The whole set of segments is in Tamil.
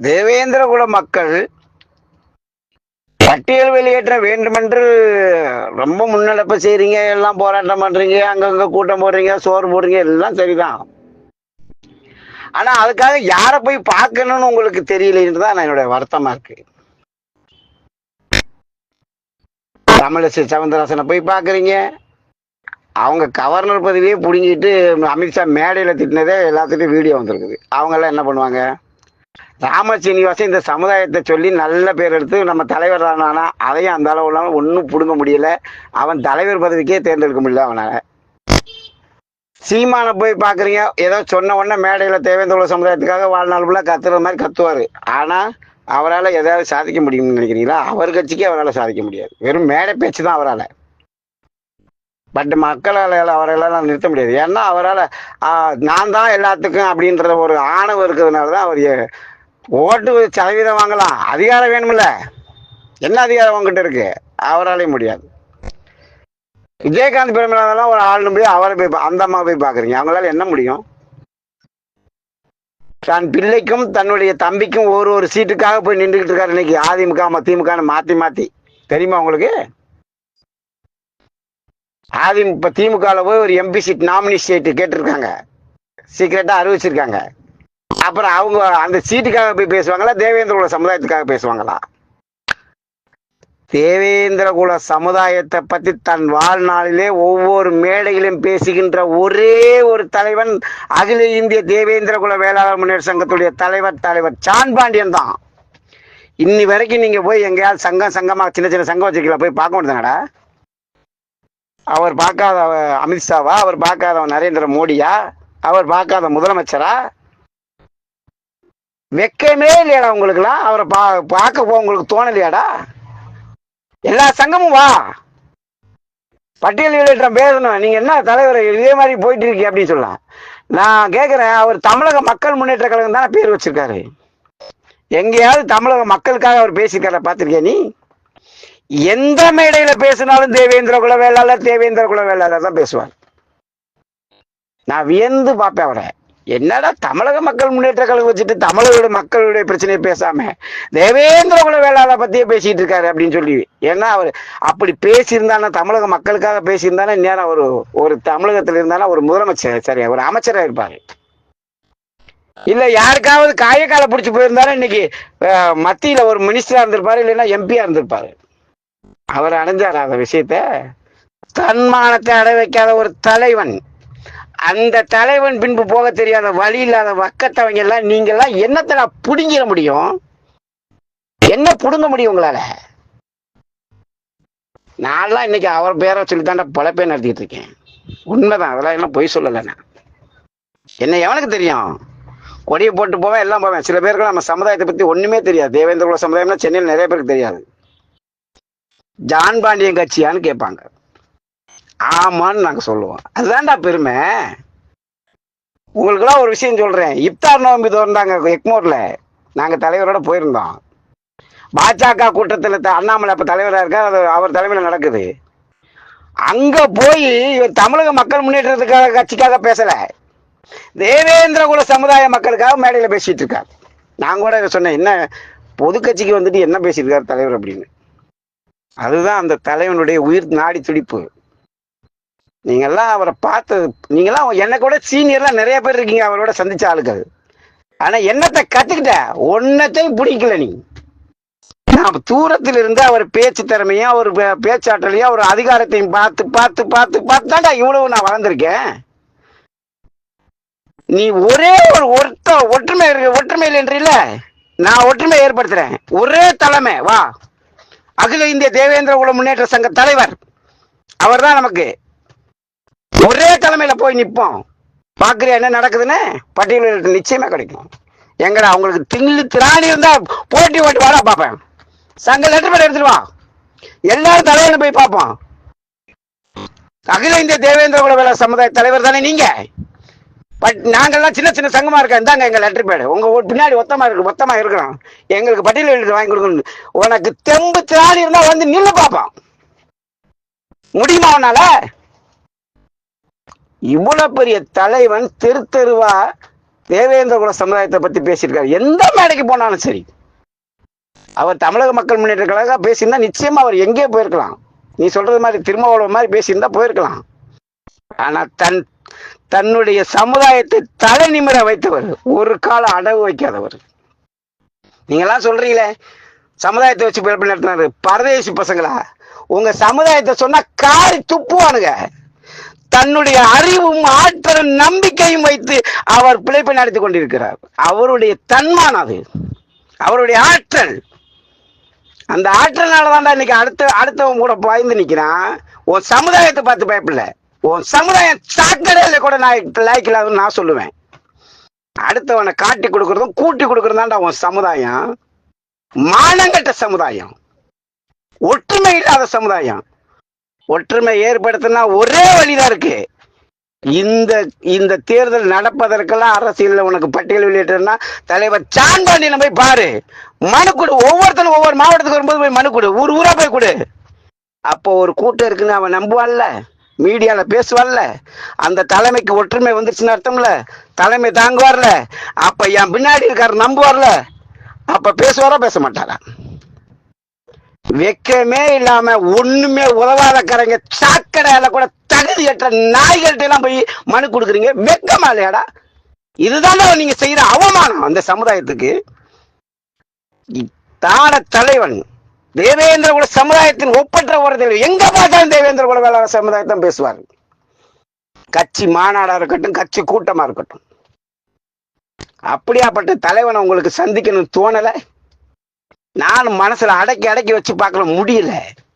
தேவேந்திரகுல மக்கள் பட்டியல் வெளியேற்ற வேண்டுமென்று ரொம்ப முன்னெடுப்பு செய்றீங்க எல்லாம் போராட்டம் பண்றீங்க அங்கங்க கூட்டம் போடுறீங்க சோறு போடுறீங்க எல்லாம் சரிதான். ஆனா அதுக்காக யாரை போய் பார்க்கணும்னு உங்களுக்கு தெரியலன்னு தான் என்னுடைய வருத்தமா இருக்கு. தமிழிசை சவுந்தரராசனை போய் பார்க்குறீங்க. அவங்க கவர்னர் பதவியே பிடுங்கிட்டு அமித்ஷா மேடையில் திட்டினதே எல்லாத்துக்கும் வீடியோ வந்திருக்குது. அவங்கெல்லாம் என்ன பண்ணுவாங்க? ராம சீனிவாசன் இந்த சமுதாயத்தை சொல்லி நல்ல பேர் எடுத்து நம்ம தலைவர் ஆனானா அதையும் அந்த அளவுலாம் ஒன்றும் பிடுங்க முடியல. அவன் தலைவர் பதவிக்கே தேர்ந்தெடுக்க முடியல அவனால். சீமானை போய் பார்க்குறீங்க ஏதோ சொன்ன உடனே மேடையில் தேவேந்திர உள்ள சமுதாயத்துக்காக வாழ்நாள் ஃபுல்லாக கத்துற மாதிரி கத்துவார். ஆனால் அவரால் எதாவது சாதிக்க முடியும்னு நினைக்கிறீங்களா? அவர் கட்சிக்கே அவரால் சாதிக்க முடியாது. வெறும் மேடை பேச்சு தான் அவரால். பட் மக்களால் அவரெல்லாம் நிறுத்த முடியாது. ஏன்னா அவரால் நான் தான் எல்லாத்துக்கும் அப்படின்ற ஒரு ஆணவம் இருக்கிறதுனால தான் அவர் ஓட்டு சதவீதம் வாங்கலாம். அதிகாரம் வேணுமில்ல என்ன அதிகாரம் உங்ககிட்ட இருக்கு? அவராலையும் முடியாது. விஜயகாந்த் பிரேமலாதெல்லாம் ஒரு ஆள் போய் அவரை போய் அந்த அம்மா போய் பார்க்குறீங்க அவங்களால என்ன முடியும்? தன் பிள்ளைக்கும் தன்னுடைய தம்பிக்கும் ஒரு ஒரு சீட்டுக்காக போய் நின்றுக்கிட்டு இருக்காரு இன்னைக்கு. அதிமுக ம- திமுகன்னு மாற்றி மாற்றி தெரியுமா உங்களுக்கு? அதிமுக இப்போ திமுகவில் போய் ஒரு எம்பி சீட் நாமினி சீட்டு கேட்டிருக்காங்க. சீக்கிரட்டாக அறிவிச்சிருக்காங்க. அப்புறம் அவங்க அந்த சீட்டுக்காக போய் பேசுவாங்களா தேவேந்திர குல சமுதாயத்துக்காக பேசுவாங்களா? தேவேந்திர குல சமுதாயத்தை பற்றி தன் வாழ்நாளிலே ஒவ்வொரு மேடையிலும் பேசுகின்ற ஒரே ஒரு தலைவன் அகில இந்திய தேவேந்திர குல வேளாளர் முன்னேற்ற சங்கத்துடைய தலைவர் தலைவர் சான் பாண்டியன் தான். இன்னி வரைக்கும் நீங்க போய் எங்கேயாவது சங்கம் சங்கமா சின்ன சின்ன சங்கம் வச்சுக்கலாம் போய் பார்க்க முடியுதானடா அவர் பார்க்காத அமித்ஷாவா அவர் பார்க்காத நரேந்திர மோடியா? அவர் பார்க்காத முதலமைச்சரா? வெக்கமே இல்லையாடா உங்களுக்குலாம் அவரை பா பார்க்க போ உங்களுக்கு தோணலையாடா? எல்லா சங்கமும் வா. பட்டியல் வெளியேற்றம் பேசணும். நீங்க என்ன தலைவர் இதே மாதிரி போயிட்டு இருக்கீங்க அப்படின்னு சொல்லலாம். நான் கேட்குறேன் அவர் தமிழக மக்கள் முன்னேற்ற கழகம் தானே பேர் வச்சிருக்காரு. எங்கேயாவது தமிழக மக்களுக்காக அவர் பேசியிருக்கார பார்த்துருக்கேன் நீ? எந்த மேடையில பேசினாலும் தேவேந்திர குல வேளாளர் தேவேந்திர குல வேளாளர் தான் பேசுவார். நான் வியந்து பார்ப்பேன் அவரை. என்னடா தமிழக மக்கள் முன்னேற்ற கழகம் வச்சுட்டு தமிழக மக்களுடைய பிரச்சனையை பேசாம தேவேந்திர குல வேளாளர் பத்தியே பேசிட்டு இருக்காரு அப்படின்னு சொல்லி. ஏன்னா அவர் அப்படி பேசியிருந்தானா தமிழக மக்களுக்காக பேசியிருந்தானா நேரம் ஒரு ஒரு தமிழகத்தில் இருந்தானா ஒரு முதலமைச்சர் சரி ஒரு அமைச்சராக இருப்பாரு. இல்ல யாருக்காவது காயக்கால பிடிச்சி போயிருந்தாலும் இன்னைக்கு மத்தியில ஒரு மினிஸ்டரா இருந்திருப்பாரு இல்லைன்னா எம்பியா இருந்திருப்பாரு. அவர் அடைஞ்சார் அந்த விஷயத்த? தன்மானத்தை அடை வைக்காத ஒரு தலைவன். அந்த தலைவன் பின்பு போக தெரியாத வழி இல்லாத வக்கத்தவங்க எல்லாம் நீங்க எல்லாம் என்னத்தடா புடுங்கிட முடியும்? என்ன புடுங்க முடியும் உங்களால? நான்லாம் இன்னைக்கு அவர் பேரை சொல்லி தாண்டா பல பேர் நடத்திட்டு இருக்கேன். உண்மைதான் அதெல்லாம் எல்லாம் பொய் சொல்லலை நான். என்ன எவனுக்கு தெரியும்? கொடியை போட்டு போவேன் எல்லாம் போவேன். சில பேருக்கு நம்ம சமுதாயத்தை பத்தி ஒண்ணுமே தெரியாது. தேவேந்திர குல சமுதாயம்னா சென்னையில் நிறைய பேருக்கு தெரியாது. ஜான் பாண்டியன் கட்சியான்னு கேட்பாங்க. ஆமான்னு நாங்கள் சொல்லுவோம். அதுதான்டா பெருமை. உங்களுக்குலாம் ஒரு விஷயம் சொல்கிறேன் இப்தார் நோம்பி திறந்தாங்க எக்மோரில். நாங்கள் தலைவரோட போயிருந்தோம். பாஜக கூட்டத்தில் த- அண்ணாமலை அப்போ தலைவராக இருக்கா அது அவர் தலைமையில் நடக்குது. அங்கே போய் தமிழக மக்கள் முன்னேற்றத்துக்காக கட்சிக்காக பேசலை. தேவேந்திர குல சமுதாய மக்களுக்காக மேடையில் பேசிகிட்டு இருக்கார். நான் கூட சொன்னேன். என்ன பொது கட்சிக்கு வந்துட்டு என்ன பேசியிருக்காரு தலைவர் அப்படின்னு. அதுதான் அந்த தலைவனுடைய உயிர் நாடி துடிப்பு. நீங்கெல்லாம் அவரை பார்த்தது நீங்களாம் என்னை கூட சீனியர்லாம் நிறைய பேர் இருக்கீங்க அவரோட சந்திச்ச ஆளுக்கள் ஆனா என்னத்தை கத்துக்கிட்ட? ஒன்னத்தையும் பிடிக்கல நீ. நான் தூரத்தில் இருந்து அவர் பேச்சு திறமையும் அவர் பேச்சாற்றலையும் அவர் அதிகாரத்தையும் பார்த்து பார்த்து பார்த்து பார்த்துதான்டா இவ்வளவு நான் வளர்ந்துருக்கேன். நீ ஒரே ஒரு ஒருத்த ஒற்றுமை இருக்கு ஒற்றுமை இல்லைன்றீல நான் ஒற்றுமை ஏற்படுத்துறேன். ஒரே தலைமை வா. அகில இந்திய தேவேந்திர குல முன்னேற்ற சங்க தலைவர். அவர் தான் நமக்கு. ஒரே தலைமையில போய் நிற்போம் பாக்குறியா என்ன நடக்குதுன்னு? பட்டியலில் நிச்சயமா கிடைக்கும். எங்கடா அவங்களுக்கு தில்லு திராணி இருந்தா போட்டி ஓட்டு வாடா பார்ப்பேன். சங்க லெட்டர் பேர் எடுத்துட்டு வா. எல்லாரும் தலைவர்னு போய் பார்ப்போம். அகில இந்திய தேவேந்திர குல வேலை சமுதாய தலைவர் தானே நீங்க? பட் நாங்கள்லாம் சின்ன சின்ன சங்கமா இருக்கோம் இந்தாங்க எங்க லெட்டர் பேடு உங்க பின்னாடி ஒத்தமாக இருக்கு மொத்தமா இருக்கிறோம் எங்களுக்கு பட்டியல் எழுதி வாங்கி கொடுக்கணும். உனக்கு தெம்பு திராணி இருந்தா வந்து நின்று பாப்போம். முடியுமா உன்னால? இவ்வளவு பெரிய தலைவன் தெரு தெருவா தேவேந்திர குல சமுதாயத்தை பத்தி பேசியிருக்காரு. எந்த மேடைக்கு போனாலும் சரி. அவர் தமிழக மக்கள் முன்னேற்ற கழக பேசியிருந்தா நிச்சயமா அவர் எங்கே போயிருக்கலாம். நீ சொல்றது மாதிரி திருமாவளவன் மாதிரி பேசியிருந்தா போயிருக்கலாம். ஆனா தன் தன்னுடைய சமுதாயத்தை தலை நிமிர வைத்தவர். ஒரு கால அடவு வைக்காதவர். நீங்களாம் சொல்றீங்களே சமுதாயத்தை வச்சு பிறப்பு நடத்தினாரு பரதேசி பசங்களா? உங்க சமுதாயத்தை சொன்னா காரி துப்புவானுங்க. தன்னுடைய அறிவும் ஆற்றலும் நம்பிக்கையும் வைத்து அவர் பிழைப்பை நடத்தி கொண்டிருக்கிறார். அவருடைய தன்மானம் அது. அவருடைய ஆற்றல். அந்த ஆற்றல்னால தான்டா இன்னைக்கு அடுத்த அடுத்தவன் கூட பாய்ந்து நிற்கிறான் உன் சமுதாயத்தை பார்த்து பயப்பில்லை. சமுதாயம் சாக்கடையில கூட நான் லாய்க்கலாதுன்னு நான் சொல்லுவேன். அடுத்தவனை காட்டி கொடுக்கறதும் கூட்டி கொடுக்கறதாண்டா உன் சமுதாயம். மானங்கட்ட சமுதாயம். ஒற்றுமை இல்லாத சமுதாயம். ஒற்றுமை ஏற்படுத்தினா ஒரே வழிதான் இருக்கு. இந்த இந்த தேர்தல் நடப்பதற்கெல்லாம் அரசியல் உனக்கு பட்டியல் வெளியிட்டா தலைவர் சான்பாண்டியனை போய் பாரு. மனு கொடு. ஒவ்வொருத்தனும் ஒவ்வொரு மாவட்டத்துக்கு வரும்போது போய் மனு கொடு. ஊர் ஊரா போய் கொடு. அப்போ ஒரு கூட்டம் இருக்குன்னு அவன் நம்புவான்ல. மீடியாவில் பேசுவார்ல அந்த தலைமைக்கு ஒற்றுமை வந்துருச்சுன்னு அர்த்தம்ல. தலைமை தாங்குவார்ல. அப்போ என் பின்னாடி இருக்கார் நம்புவார்ல. அப்போ பேசுவாரா பேச மாட்டாரா? வெக்கமே இல்லாம ஒண்ணுமே உதவாதக்காரங்க சாக்கடையில கூட தகுதியற்ற நாய்கள்ட்ட எல்லாம் போய் மனு கொடுக்குறீங்க. வெக்கமா இல்லையாடா? இதுதான் நீங்க செய்யற அவமானம் அந்த சமுதாயத்துக்கு. தான தலைவன். தேவேந்திர குல சமுதாயத்தின் ஒப்பற்ற உரத்தில் எங்க பார்த்தாலும் தேவேந்திர குல வேளாண் சமுதாயத்தான் பேசுவார் கட்சி மாநாடா இருக்கட்டும் கட்சி கூட்டமா இருக்கட்டும். அப்படியாப்பட்ட தலைவனை உங்களுக்கு சந்திக்கணும் தோணல? நான் மனசுல அடக்கி அடக்கி வச்சு பார்க்கல முடியல.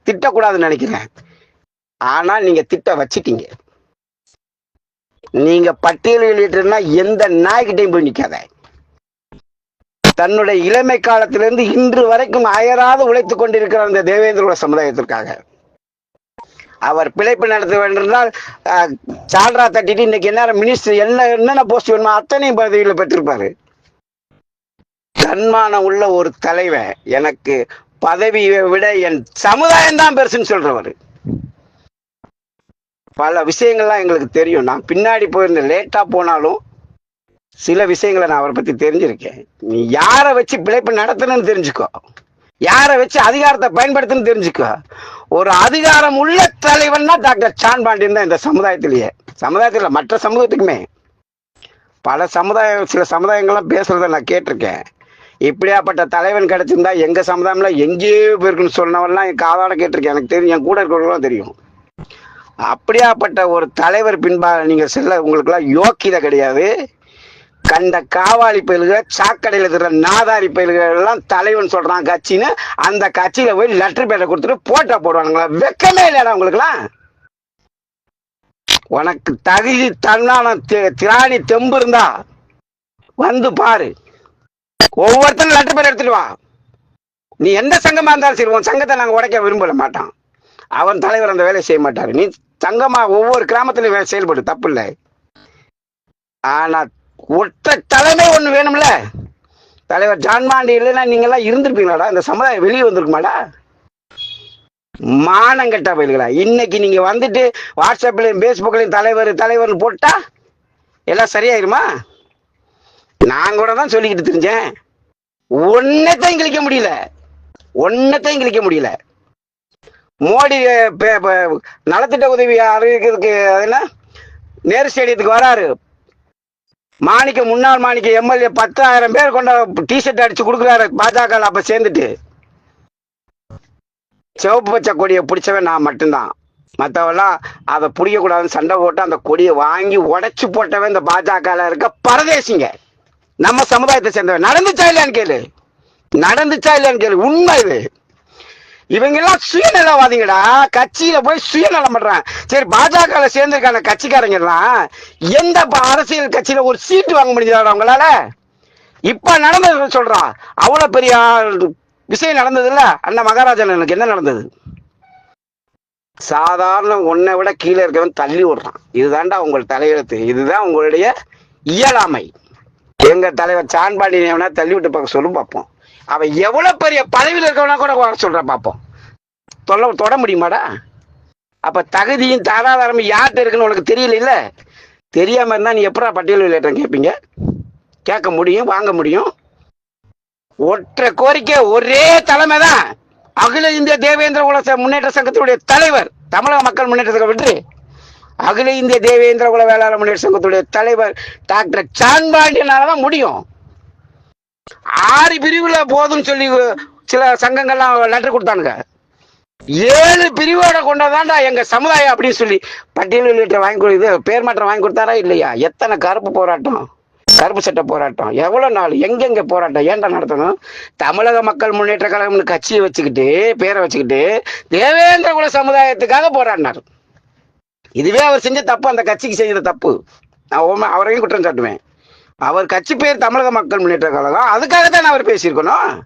திட்டக்கூடாதுன்னு நினைக்கிறேன். ஆனா நீங்க திட்ட வச்சிட்டீங்க. நீங்க பட்டியல் வெளியிட்டுனா எந்த நாய்கிட்டையும் போய் நிக்காத. தன்னுடைய இளமை காலத்திலிருந்து இன்று வரைக்கும் அயராது உழைத்துக் கொண்டிருக்கிறார் அந்த தேவேந்திரோட சமுதாயத்திற்காக. அவர் பிழைப்பு நடத்த வேண்டியிருந்தால் சால்ரா தட்டிட்டு இன்னைக்கு என்ன மினிஸ்டர் என்ன என்னென்ன போஸ்ட் வேணுமோ அத்தனையும் பதவியில் பெற்றிருப்பாரு. தன்மானம் உள்ள ஒரு தலைவன் எனக்கு பதவியை விட என் சமுதாயம் தான் பெருசுன்னு சொல்றவர். பல விஷயங்கள்லாம் எங்களுக்கு தெரியும். நான் பின்னாடி போயிருந்தேன். லேட்டா போனாலும் சில விஷயங்களை நான் அவரை பத்தி தெரிஞ்சிருக்கேன். நீ யாரை வச்சு பிழைப்பு நடத்தணும்னு தெரிஞ்சுக்கோ. யாரை வச்சு அதிகாரத்தை பயன்படுத்தணும்னு தெரிஞ்சுக்கோ. ஒரு அதிகாரம் உள்ள தலைவன்னா டாக்டர் சான் பாண்டியன் தான் இந்த சமுதாயத்திலேயே. சமுதாயத்தில் மற்ற சமூகத்துக்குமே. பல சமுதாயம் சில சமுதாயங்கள்லாம் பேசுறத நான் கேட்டிருக்கேன். இப்படியாப்பட்ட தலைவன் கிடைச்சிருந்தா எங்க சமுதாயம்ல எங்கேயோ போயிருக்குன்னு சொன்னவன்லாம் என் காதால கேட்டிருக்கேன். எனக்கு தெரியும் என் கூட இருக்கிறவங்களும் தெரியும். அப்படியாப்பட்ட ஒரு தலைவர் பின்பாக நீங்க செல்ல உங்களுக்குலாம் யோக்கியதை கிடையாது. கண்ட காவாளி பயில்க சாக்கடையில் இருக்கிற நாதாரி பயில்கள் எல்லாம் தலைவன் சொல்றான் கட்சின்னு அந்த கட்சியில போய் லெட்டர் பேரை கொடுத்துட்டு போட்டோ போடுவானுங்களா? வெக்கமே இல்லையாடா உங்களுக்குலாம் உனக்கு தகுதி தன்னான தி- திராணி தெம்பு இருந்தா வந்து பாரு. ஒவ்வொருத்தரும் லெட்டர் பேர் எடுத்துட்டு வா. நீ எந்த சங்கமா இருந்தாலும் சரி உன் சங்கத்தை நாங்கள் உடைக்க விரும்பல மாட்டோம் அவன் தலைவர் அந்த வேலையை செய்ய மாட்டார். நீ சங்கமா ஒவ்வொரு கிராமத்திலும் செயல்படு தப்பு இல்லை. ஆனா ஒற்ற தலைமை ஒன்று வேணும்ல. தலைவர் ஜான்மாண்டி இல்லைன்னா நீங்கெல்லாம் இருந்திருப்பீங்களாடா? இந்த சமுதாயம் வெளியே வந்திருக்குமாடா? மானங்கட்ட பயில்களா இன்னைக்கு நீங்க வந்துட்டு வாட்ஸ்அப்லையும் பேஸ்புக்லயும் தலைவர் தலைவர்னு போட்டா எல்லாம் சரியாயிருமா? நான் கூட தான் சொல்லிக்கிட்டு தெரிஞ்சேன். ஒன்னத்தையும் கிழிக்க முடியல. ஒன்னத்தையும் கிழிக்க முடியல. மோடி நலத்திட்ட உதவி அறிவிக்கிறதுக்கு என்ன? நேரு ஸ்டேடியத்துக்கு வராரு. மாணிக்க முன்னாள் மாணிக்க எம்எல்ஏ பத்தாயிரம் பேர் கொண்ட டிஷர்ட் அடிச்சு கொடுக்குறாரு பாஜக அப்ப சேர்ந்துட்டு. சிவப்பு பச்சை கொடியை பிடிச்சவன் நான் மட்டும்தான். மற்றவெல்லாம் அதை பிடிக்கக்கூடாதுன்னு சண்டை போட்டு அந்த கொடியை வாங்கி உடைச்சு போட்டவன் இந்த பாஜகவில் இருக்க பரதேசிங்க. நம்ம சமுதாயத்தை சேர்ந்தவன். நடந்துச்சா இல்லையான்னு கேளு. நடந்துச்சா இல்லையான்னு கேளு. உண்மை இது. இவங்க எல்லாம் சுயநலவாதிங்கடா. கட்சியில போய் சுயநலம் பண்றான் சரி பாஜக சேர்ந்திருக்கான கட்சிக்காரங்க எல்லாம் எந்த அரசியல் கட்சியில ஒரு சீட்டு வாங்க முடிஞ்சதா அவங்களால இப்ப நடந்தது சொல்றான் அவ்வளவு பெரிய விஷயம் நடந்தது இல்ல அண்ணன் மகாராஜன் எனக்கு என்ன நடந்தது? சாதாரண உன்னை விட கீழே இருக்கவன் தள்ளி விடுறான் இதுதான்டா உங்கள் தலையெழுத்து. இதுதான் உங்களுடைய இயலாமை. எங்க தலைவர் சான்பாண்டி தள்ளி விட்டு பார்க்க சொல்லும் பார்ப்போம் அவன் எவ்வளவு பெரிய பதவியில் இருக்கவனா கூட வர சொல்றான் பார்ப்போம் தொல்ல தொட முடியுமாடா? அப்ப தகுதியும் தாராதாரமும் யார்கிட்ட இருக்குன்னு உனக்கு தெரியல இல்ல தெரியாம இருந்தா நீ எப்படா பட்டியல் விளையாட்டம் கேட்பீங்க கேட்க முடியும் வாங்க முடியும். ஒற்றை கோரிக்கை ஒரே தலைமை தான் அகில இந்திய தேவேந்திர குல ச- முன்னேற்ற சங்கத்தினுடைய தலைவர் தமிழக மக்கள் முன்னேற்ற சங்கம் விட்டு அகில இந்திய தேவேந்திர குல வேளாளர் முன்னேற்ற சங்கத்துடைய தலைவர் டாக்டர் சான்பாண்டியனால தான் முடியும். ஆறு பிரிவுல போதும்னு சொல்லி சில சங்கங்கள்லாம் லெட்டர் கொடுத்தானுங்க. ஏழு பிரிவோட கொண்டதாண்டா எங்க சமுதாயம் அப்படின்னு சொல்லி. பட்டியல் வெளியிட்ட வாங்கி கொடுக்குது பேர் மாற்றம் வாங்கி கொடுத்தாரா இல்லையா? எத்தனை கருப்பு போராட்டம்? கருப்பு சட்ட போராட்டம். எவ்வளவு நாள் எங்கெங்க போராட்டம்? ஏன்டா நடத்தணும்? தமிழக மக்கள் முன்னேற்ற கழகம்னு கட்சியை வச்சுக்கிட்டு பேரை வச்சுக்கிட்டு தேவேந்திர குல சமுதாயத்துக்காக போராடினார். இதுவே அவர் செஞ்ச தப்பு அந்த கட்சிக்கு செஞ்ச தப்பு. நான் அவரையும் குற்றம் சாட்டுவேன். அவர் கட்சி பேர் தமிழக மக்கள் முன்னேற்ற கழகம். அதுக்காக தான் அவர் பேசியிருக்கணும்.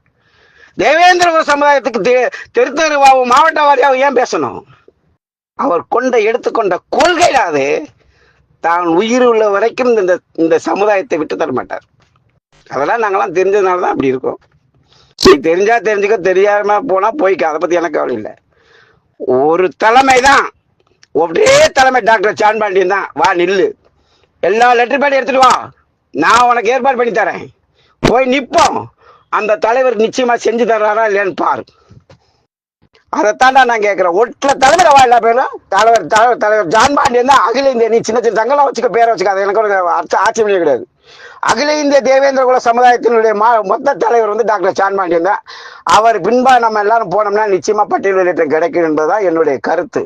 தேவேந்திர சமுதாயத்துக்கு தெ- தெரு தெருவாகவும் மாவட்ட வாரியாவும் ஏன் பேசணும்? அவர் கொண்ட எடுத்துக்கொண்ட கொள்கை அது தான் உயிர் உள்ள வரைக்கும் இந்த இந்த சமுதாயத்தை விட்டு தர மாட்டார். அதெல்லாம் நாங்கெல்லாம் தெரிஞ்சதுனால தான் அப்படி இருக்கோம். நீ தெரிஞ்சா தெரிஞ்சுக்க தெரியாம போனா போய்க்க. அதை பத்தி எனக்கு கவலை இல்லை. ஒரு தலைமை தான். ஒரே தலைமை டாக்டர் சான்பாண்டியன் தான். வா நில்லு. எல்லா லெட்டர் பேடும் எடுத்துட்டு வா. நான் உனக்கு ஏற்பாடு பண்ணி தரேன். போய் நிப்போம் அந்த தலைவர் நிச்சயமா செஞ்சு தர்றாரா இல்லையான்னு பாரு. அதைத்தாண்டா நான் கேட்கிறேன் ஒற்ற தலைவர் வா எல்லா பேரும் தலைவர் தலைவர் தலைவர். ஜான் பாண்டியன் தான் அகில இந்திய நீ சின்ன சின்ன சங்கலாம் வச்சுக்க பேரை வச்சுக்காது. எனக்கு ஒரு அர்த்த கிடையாது. அகில இந்திய தேவேந்திர குல சமுதாயத்தினுடைய மா மொத்த தலைவர் வந்து டாக்டர் ஜான் பாண்டியன் தான். அவர் பின்பா நம்ம எல்லாரும் போனோம்னா நிச்சயமா பட்டியல் வெளியேற்றம் கிடைக்கும் என்பதுதான் என்னுடைய கருத்து.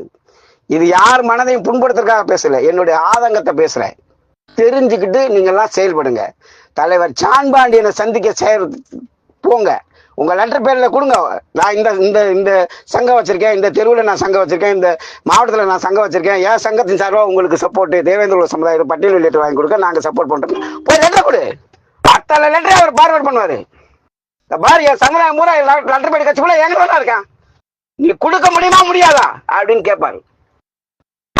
இது யார் மனதையும் புண்படுத்துறதுக்காக பேசல. என்னுடைய ஆதங்கத்தை பேசுறேன். தெரிஞ்சுக்கிட்டு நீங்க எல்லாம் செயல்படுங்க. தலைவர் சான்பாண்டியனை சந்திக்க செயல் போங்க. உங்க லெட்டர் பேர்ல கொடுங்க. நான் இந்த இந்த இந்த சங்கம் வச்சிருக்கேன் இந்த தெருவில் நான் சங்கம் வச்சிருக்கேன் இந்த மாவட்டத்தில் நான் சங்கம் வச்சிருக்கேன். என் சங்கத்தின் சார்பாக உங்களுக்கு சப்போர்ட் தேவேந்திர சமுதாயம் பட்டியல் லெட்டர் வாங்கி கொடுக்க நாங்கள் சப்போர்ட் பண்ணுறோம் போய் லெட்டர் கொடு. அத்தனை லெட்டரை அவர் பார்வர்ட் பண்ணுவாரு. இந்த பாரு என் சமுதாயம் பூரா லெட்டர் பேடி கட்சிக்குள்ள எங்க வேணா இருக்கான். நீ கொடுக்க முடியுமா முடியாதா? அப்படின்னு கேட்பாரு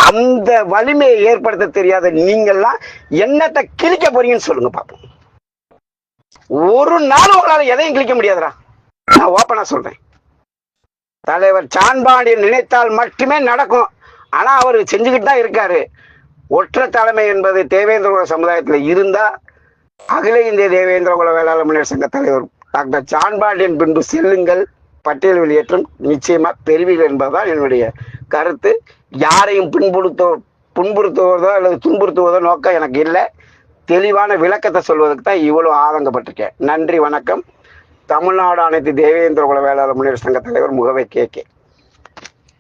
அந்த வலிமையை ஏற்படுத்த தெரியாத நீங்கள்லாம் என்னத்தை கிழிக்க போறீங்கன்னு சொல்லுங்க பாப்போம். ஒரு நாள் உங்களால எதையும் கிழிக்க முடியாதுடா. நான் ஓப்பனா சொல்றேன். தலைவர் சான்பாண்டியன் நினைத்தால் மட்டுமே நடக்கும். ஆனா அவர் செஞ்சுக்கிட்டு தான் இருக்காரு. ஒற்ற தலைமை என்பது தேவேந்திர குல சமுதாயத்துல இருந்தா அகில இந்திய தேவேந்திர குல வேளாளர் முன்னேற்ற சங்க தலைவர் டாக்டர் சான்பாண்டியன் பின்பு செல்லுங்கள். பட்டியல் வெளியேற்றம் நிச்சயமா பெறுவீர்கள் என்பதுதான் என்னுடைய கருத்து. யாரையும் புண்படுத்தோ புண்புறுத்துவதோ அல்லது துன்புறுத்துவதோ நோக்கம் எனக்கு இல்லை. தெளிவான விளக்கத்தை சொல்வதற்கு தான் இவ்வளவு ஆதங்கப்பட்டிருக்கேன். நன்றி வணக்கம். தமிழ்நாடு அனைத்து தேவேந்திர குல வேளாளர் முன்னேற்ற சங்க தலைவர் முகவை கே கே.